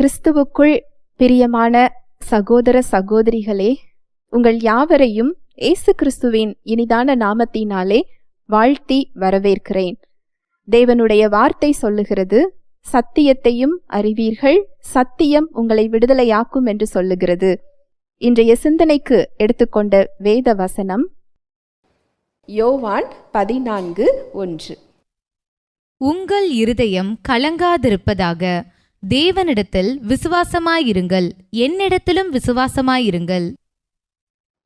கிறிஸ்துவுக்குள் பிரியமான சகோதர சகோதரிகளே உங்கள் யாவரையும் இயேசு கிறிஸ்துவின் இனிதான நாமத்தினாலே வாழ்த்தி வரவேற்கிறேன். தேவனுடைய வார்த்தை சொல்லுகிறது சத்தியத்தையும் அறிவீர்கள் சத்தியம் உங்களை விடுதலையாக்கும் என்று சொல்லுகிறது. இன்றைய சிந்தனைக்கு எடுத்துக்கொண்ட வேத வசனம் யோவான் பதினான்கு ஒன்று. உங்கள் இருதயம் கலங்காதிருப்பதாக தேவனிடத்தில் விசுவாசமாயிருங்கள். என்னிடத்திலும் விசுவாசமாயிருங்கள்.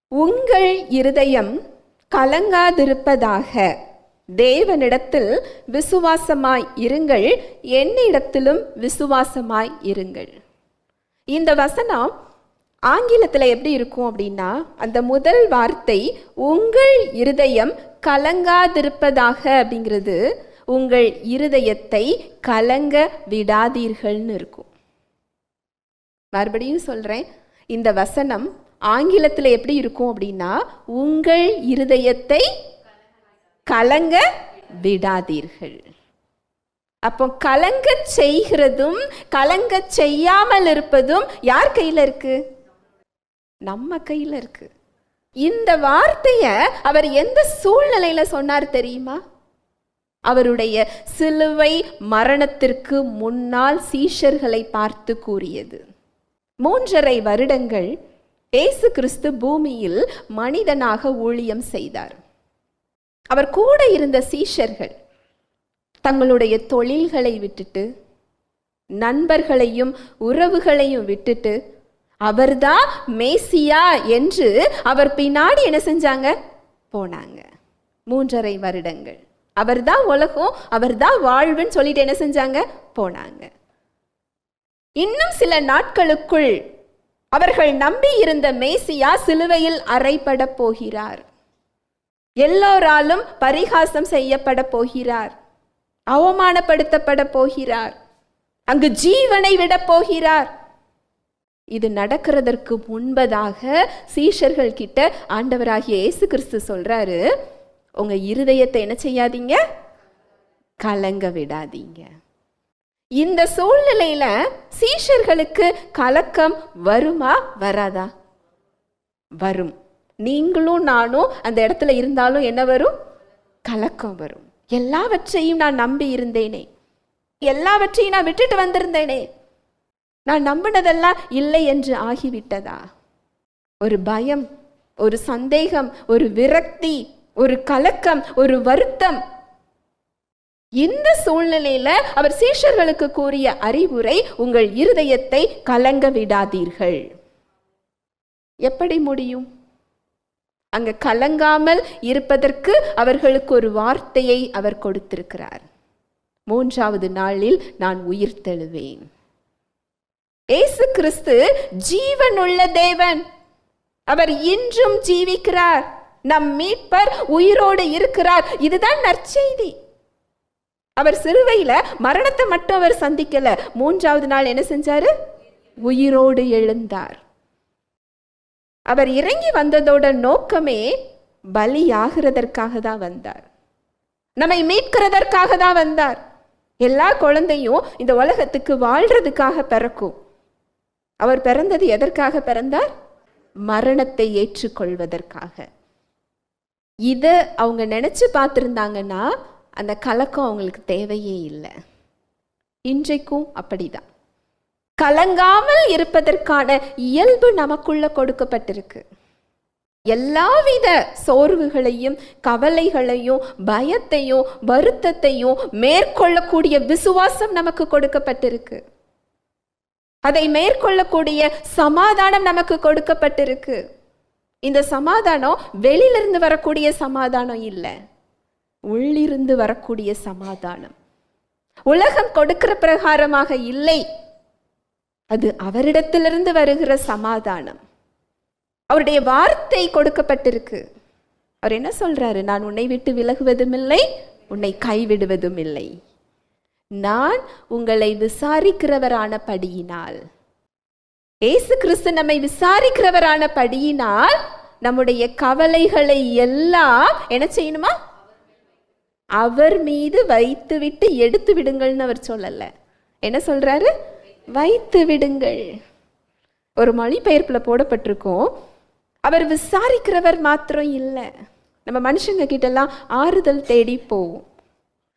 உங்கள் இருதயம் கலங்காதிருப்பதாக. தேவனிடத்தில் விசுவாசமாய் இருங்கள் என்னிடத்திலும் விசுவாசமாய் இருங்கள் இந்த வசனம் ஆங்கிலத்தில் எப்படி இருக்கும் அப்படின்னா அந்த முதல் வார்த்தை உங்கள் இருதயம் கலங்காதிருப்பதாக அப்படிங்கிறது. உங்கள் இருதயத்தை கலங்க விடாதீர்கள்னு இருக்கும். மறுபடியும் சொல்கிறேன் இந்த வசனம் ஆங்கிலத்தில் எப்படி இருக்கும் அப்படின்னா உங்கள் இருதயத்தை கலங்க விடாதீர்கள். அப்போ கலங்க செய்கிறதும் கலங்க செய்யாமல் இருப்பதும் யார் கையில் இருக்கு? நம்ம கையில் இருக்கு. இந்த வார்த்தையை அவர் எந்த சூழ்நிலையில் சொன்னார் தெரியுமா? அவருடைய சிலுவை மரணத்திற்கு முன்னால் சீஷர்களை பார்த்து கூறியது. மூன்றரை வருடங்கள் இயேசு கிறிஸ்து பூமியில் மனிதனாக ஊழியம் செய்தார். அவர் கூட இருந்த சீஷர்கள் தங்களுடைய தொழில்களை விட்டுட்டு நண்பர்களையும் உறவுகளையும் விட்டுட்டு அவர்தான் மேசியா என்று அவர் பின்னாடி என்ன செஞ்சாங்க? போனாங்க. மூன்றரை வருடங்கள். அவர் தான் உலகம் அவர்தான் வாழ்வுன்னு சொல்லிட்டு என்ன செஞ்சாங்க? போனாங்க. இன்னும் சில நாட்களுக்குள் அவர்கள் நம்பி இருந்த மேசியா சிலுவையில் அறைப்பட போகிறார். எல்லோராலும் பரிகாசம் செய்யப்பட போகிறார். அவமானப்படுத்தப்பட போகிறார். அங்கு ஜீவனை விட போகிறார். இது நடக்கிறதற்கு முன்பதாக சீஷர்கள் கிட்ட ஆண்டவராகிய இயேசு கிறிஸ்து சொல்றாரு உங்கள் இருதயத்தை என்ன செய்யாதீங்க? கலங்க விடாதீங்க. இந்த சூழ்நிலையில சீஷர்களுக்கு கலக்கம் வருமா? வராதா? வரும். நீங்களும் நானும் அந்த இடத்துல இருந்தாலும் என்ன வரும்? கலக்கம் வரும். எல்லாவற்றையும் நான் நம்பி இருந்தேனே. எல்லாவற்றையும் நான் விட்டுட்டு வந்திருந்தேனே. நான் நம்பினதெல்லாம் இல்லை என்று ஆகிவிட்டதா? ஒரு பயம் ஒரு சந்தேகம் ஒரு விரக்தி ஒரு கலக்கம் ஒரு வருத்தம். இந்த சூழ்நிலையில அவர் சீஷர்களுக்கு கூறிய அறிவுரை உங்கள் இருதயத்தை கலங்க விடாதீர்கள். எப்படி முடியும்? அங்க கலங்காமல் இருப்பதற்கு அவர்களுக்கு ஒரு வார்த்தையை அவர் கொடுத்திருக்கிறார். மூன்றாவது நாளில் நான் உயிர் தெழுவேன். ஏசு கிறிஸ்து ஜீவனுள்ள தேவன். அவர் இன்றும் ஜீவிக்கிறார். நம் மீட்பர் உயிரோடு இருக்கிறார். இதுதான் நற்செய்தி. அவர் சிறுவையில் மரணத்தை மட்டும் அவர் சந்திக்கல. மூன்றாவது நாள் என்ன செஞ்சாரு? உயிரோடு எழுந்தார். அவர் இறங்கி வந்ததோட நோக்கமே பலியாகிறதற்காக தான் வந்தார். நம்மை மீட்கிறதற்காக தான் வந்தார். எல்லா குழந்தையும் இந்த உலகத்துக்கு வாழ்றதுக்காக பிறக்கும். அவர் பிறந்தது எதற்காக பிறந்தார்? மரணத்தை ஏற்றுக்கொள்வதற்காக. இதை அவங்க நினச்சி பார்த்துருந்தாங்கன்னா அந்த கலக்கம் அவங்களுக்கு தேவையே இல்லை. இன்றைக்கும் அப்படிதான். கலங்காமல் இருப்பதற்கான இயல்பு நமக்குள்ள கொடுக்கப்பட்டிருக்கு. எல்லாவித சோர்வுகளையும் கவலைகளையும் பயத்தையும் வருத்தத்தையும் மேற்கொள்ளக்கூடிய விசுவாசம் நமக்கு கொடுக்கப்பட்டிருக்கு. அதை மேற்கொள்ளக்கூடிய சமாதானம் நமக்கு கொடுக்கப்பட்டிருக்கு. இந்த சமாதானம் வெளியிலிருந்து வரக்கூடிய சமாதானம் இல்லை. உள்ளிருந்து வரக்கூடிய சமாதானம். உலகம் கொடுக்கிற பிரகாரமாக இல்லை. அது அவரிடத்திலிருந்து வருகிற சமாதானம். அவருடைய வார்த்தை கொடுக்கப்பட்டிருக்கு. அவர் என்ன சொல்றாரு? நான் உன்னை விட்டு விலகுவதும் இல்லை உன்னை கைவிடுவதும் இல்லை நான் உங்களை விசாரிக்கிறவரான படியினால் ஏசு கிறிஸ்து நம்மை விசாரிக்கிறவரான படியினால் நம்முடைய கவலைகளை எல்லாம் என்ன செய்யணுமா? அவர் மீது வைத்து விட்டு எடுத்து விடுங்கள்னு அவர் சொல்லல. என்ன சொல்றாரு? வைத்து விடுங்கள். ஒரு மொழிபெயர்ப்பில் போடப்பட்டிருக்கோம். அவர் விசாரிக்கிறவர் மாத்திரம் இல்லை. நம்ம மனுஷங்க கிட்டலாம் ஆறுதல் தேடி போவோம்.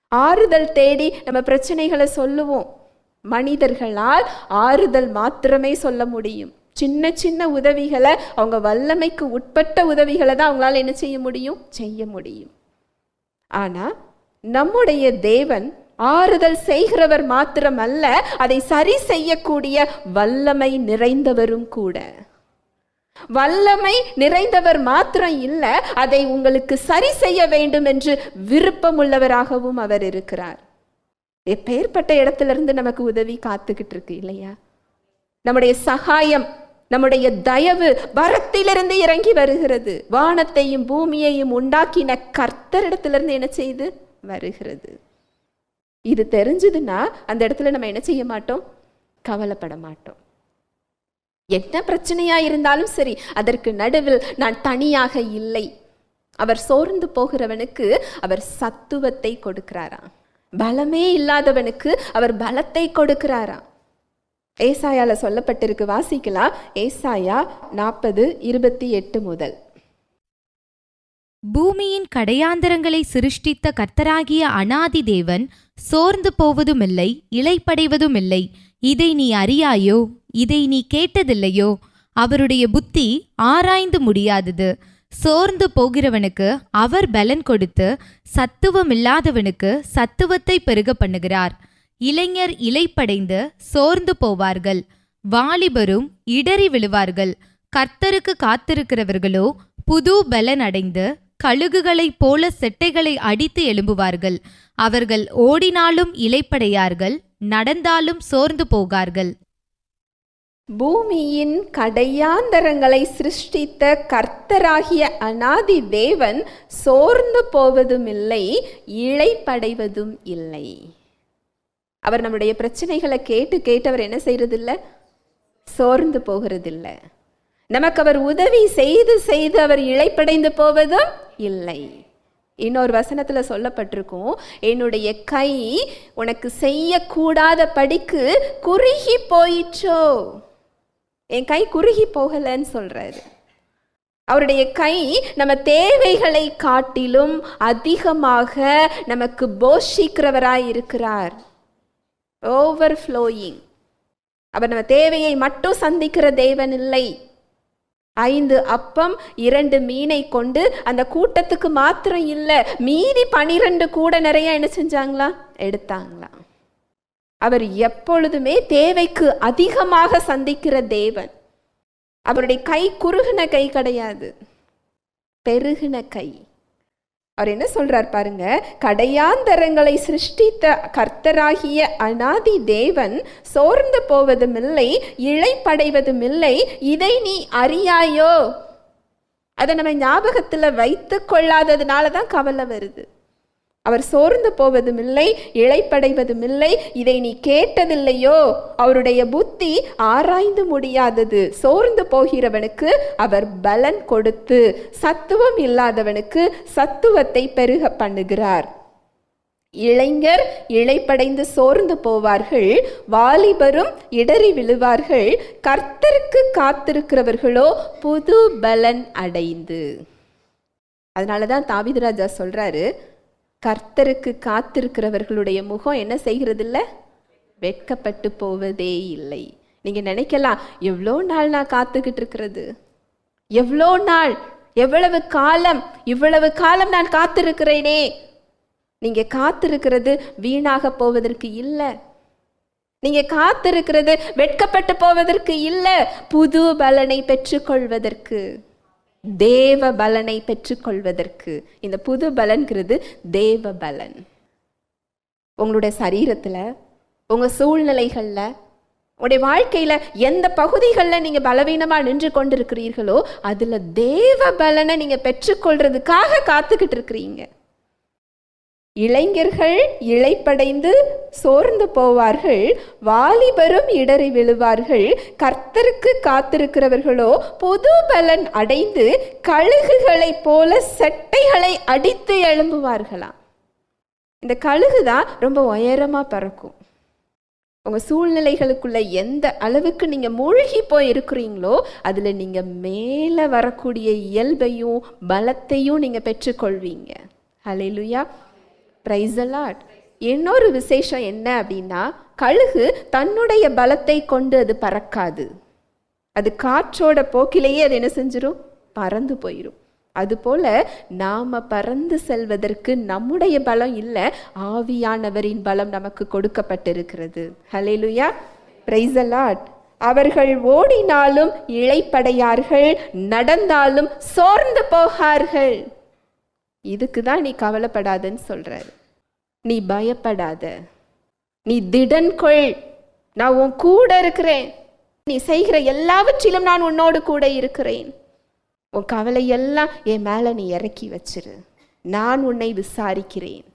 ஆறுதல் தேடி நம்ம பிரச்சனைகளை சொல்லுவோம். மனிதர்களால் ஆறுதல் மாத்திரமே சொல்ல முடியும். சின்ன சின்ன உதவிகளை அவங்க வல்லமைக்கு உட்பட்ட உதவிகளை தான் அவங்களால என்ன செய்ய முடியும்? செய்ய முடியும். ஆனா நம்முடைய தேவன் ஆறுதல் செய்கிறவர் மாத்திரமல்ல அதை சரி செய்யக்கூடிய வல்லமை நிறைந்தவரும் கூட. வல்லமை நிறைந்தவர் மாத்திரம் இல்லை அதை உங்களுக்கு சரி செய்ய வேண்டும் என்று விருப்பமுள்ளவராகவும் அவர் இருக்கிறார். எப்பேற்பட்ட இடத்துல இருந்து நமக்கு உதவி காத்துக்கிட்டு இருக்கு இல்லையா? நம்முடைய சகாயம் நம்முடைய தயவு வரத்திலிருந்து இறங்கி வருகிறது. வானத்தையும் பூமியையும் உண்டாக்கின கர்த்தரிடத்திலிருந்து என்ன செய்து? வருகிறது. இது தெரிஞ்சதுன்னா அந்த இடத்துல நம்ம என்ன செய்ய மாட்டோம்? கவலைப்பட மாட்டோம். என்ன பிரச்சனையா இருந்தாலும் சரி அதற்கு நடுவில் நான் தனியாக இல்லை. அவர் சோர்ந்து போகிறவனுக்கு அவர் சத்துவத்தை கொடுக்கிறாராம். பலமே இல்லாதவனுக்கு அவர் பலத்தை கொடுக்கிறாராம் ஏசாயால சொல்லப்பட்டிருக்கு வாசிக்கலாம். ஏசாயா நாற்பது இருபத்தி எட்டு முதல். பூமியின் கடையாந்தரங்களை சிருஷ்டித்த கர்த்தராகிய அனாதி தேவன் சோர்ந்து போவதுமில்லை இலைப்படைவதுமில்லை இதை நீ அறியாயோ? இதை நீ கேட்டதில்லையோ? அவருடைய புத்தி ஆராய்ந்து முடியாதது. சோர்ந்து போகிறவனுக்கு அவர் பலன் கொடுத்து சத்துவமில்லாதவனுக்கு சத்துவத்தை பெருக பண்ணுகிறார். இளைஞர் இலைப்படைந்து சோர்ந்து போவார்கள். வாலிபரும் இடறி விழுவார்கள். கர்த்தருக்கு காத்திருக்கிறவர்களோ புது பலன் அடைந்து கழுகுகளைப் போல செட்டைகளை அடித்து எழும்புவார்கள். அவர்கள் ஓடினாலும் இலைப்படையார்கள் நடந்தாலும் சோர்ந்து போகார்கள். பூமியின் கடையாந்தரங்களை சிருஷ்டித்த கர்த்தராகிய அனாதி தேவன் சோர்ந்து போவதும் இல்லை இழைப்படைவதும் இல்லை. அவர் நம்முடைய பிரச்சனைகளை கேட்டு கேட்டு அவர் என்ன செய்யறதில்ல சோர்ந்து போகிறதில்ல. நமக்கு அவர் உதவி செய்து செய்து அவர் இழைப்படைந்து போவதும் இல்லை. இன்னொரு வசனத்தில் சொல்லப்பட்டிருக்கும் என்னுடைய கை உனக்கு செய்யக்கூடாத படிக்கு குறுகி போயிற்றோ. என் கை குறுகி போகலன்னு சொல்கிறாரு அவருடைய கை நம்ம தேவைகளை காட்டிலும் அதிகமாக நமக்கு போஷிக்கிறவராய் இருக்கிறார். ஓவர் ஃப்ளோயிங் அவர் நம்ம தேவையை மட்டும் சந்திக்கிற தேவன் இல்லை. ஐந்து அப்பம் இரண்டு மீனை கொண்டு அந்த கூட்டத்துக்கு மாத்திரம் இல்லை மீதி பனிரெண்டு கூட நிறைய என்ன செஞ்சாங்களா? எடுத்தாங்களா? அவர் எப்பொழுதுமே தேவைக்கு அதிகமாக சந்திக்கிற தேவன். அவருடைய கை குறுகின கை கிடையாது. பெருகின கை. அவர் என்ன சொல்றார் பாருங்க? கடையாந்தரங்களை சிருஷ்டித்த கர்த்தராகிய அனாதி தேவன் சோர்ந்து போவதுமில்லை இழைப்படைவதுமில்லை இதை நீ அறியாயோ? அதை நம்ம ஞாபகத்தில் வைத்து கொள்ளாததுனால தான் கவலை வருது. அவர் சோர்ந்து போவதும் இல்லை இழைப்படைவதும் இல்லை இதை நீ கேட்டதில்லையோ? அவருடைய புத்தி ஆராய்ந்து முடியாதது. சோர்ந்து போகிறவனுக்கு அவர் பலன் கொடுத்து சத்துவம் இல்லாதவனுக்கு சத்துவத்தை பெருக பண்ணுகிறார். இளைஞர் இழைப்படைந்து சோர்ந்து போவார்கள் வாலிபரும் இடறி விழுவார்கள் கர்த்தருக்கு காத்திருக்கிறவர்களோ புது பலன் அடைந்து. அதனால தான் தாவிதராஜா சொல்கிறாரு கர்த்தருக்கு காத்திருக்கிறவர்களுடைய முகம் என்ன செய்கிறதில்ல? வெட்கப்பட்டு போவதே இல்லை. நீங்கள் நினைக்கலாம் எவ்வளோ நாள் நான் காத்துக்கிட்டு இருக்கிறது? எவ்வளோ நாள் எவ்வளவு காலம் இவ்வளவு காலம் நான் காத்திருக்கிறேனே? நீங்கள் காத்திருக்கிறது வீணாக போவதற்கு இல்லை. நீங்கள் காத்திருக்கிறது வெட்கப்பட்டு போவதற்கு இல்லை. புது பலனை பெற்றுக்கொள்வதற்கு. தேவ பலனை பெற்றுக்கொள்வதற்கு. இந்த புது பலன்கிறது தேவ பலன் உங்களுடைய சரீரத்தில் உங்கள் சூழ்நிலைகளில் உங்களுடைய வாழ்க்கையில் எந்த பகுதிகளில் நீங்கள் பலவீனமாக நின்று கொண்டிருக்கிறீர்களோ அதில் தேவ பலனை நீங்கள் பெற்றுக்கொள்றதுக்காக காத்துக்கிட்டு இருக்கிறீங்க. இளைஞர்கள் இழைப்படைந்து சோர்ந்து போவார்கள் வாலிபரும் இடறி விழுவார்கள். கர்த்தருக்கு காத்திருக்கிறவர்களோ புது பலன் அடைந்து கழுகுகளைப் போல செட்டைகளை அடித்து எழும்புவார்களாம் இந்த கழுகு தான் ரொம்ப உயரமாக பறக்கும். உங்கள் சூழ்நிலைகளுக்குள்ள எந்த அளவுக்கு நீங்கள் மூழ்கி போய் இருக்கிறீங்களோ அதில் நீங்கள் மேலே வரக்கூடிய இயல்பையும் பலத்தையும் நீங்கள் பெற்றுக்கொள்வீங்க. ஹalleluya. ப்ரைஸ் அலாட் இன்னொரு விசேஷம் என்ன அப்படின்னா கழுகு தன்னுடைய பலத்தை கொண்டு அது பறக்காது. அது காற்றோட போக்கிலேயே அது என்ன செஞ்சிடும் பறந்து போயிடும் அதுபோல நாம பறந்து செல்வதற்கு நம்முடைய பலம் இல்லை ஆவியானவரின் பலம் நமக்கு கொடுக்கப்பட்டிருக்கிறது. ஹலேலுயா பிரைஸ் அலாட் அவர்கள் ஓடினாலும் இழைப்படையார்கள் நடந்தாலும் சோர்ந்து போகார்கள். இதுக்கு தான் நீ கவலைப்படாதன்னு சொல்கிறாரு நீ பயப்படாத. நீ திடன் கொள் நான் உன் கூட இருக்கிறேன். நீ செய்கிற எல்லாவற்றிலும் நான் உன்னோடு கூட இருக்கிறேன். உன் கவலை எல்லாம் என் மேலே நீ இறக்கி வச்சிரு. நான் உன்னை விசாரிக்கிறேன்.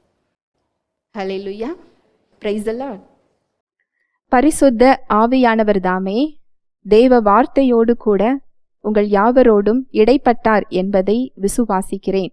ஹலே லுயா the பரிசுத்த ஆவியானவர் தாமே தேவ வார்த்தையோடு கூட உங்கள் யாவரோடும் இடைப்பட்டார் என்பதை விசுவாசிக்கிறேன்.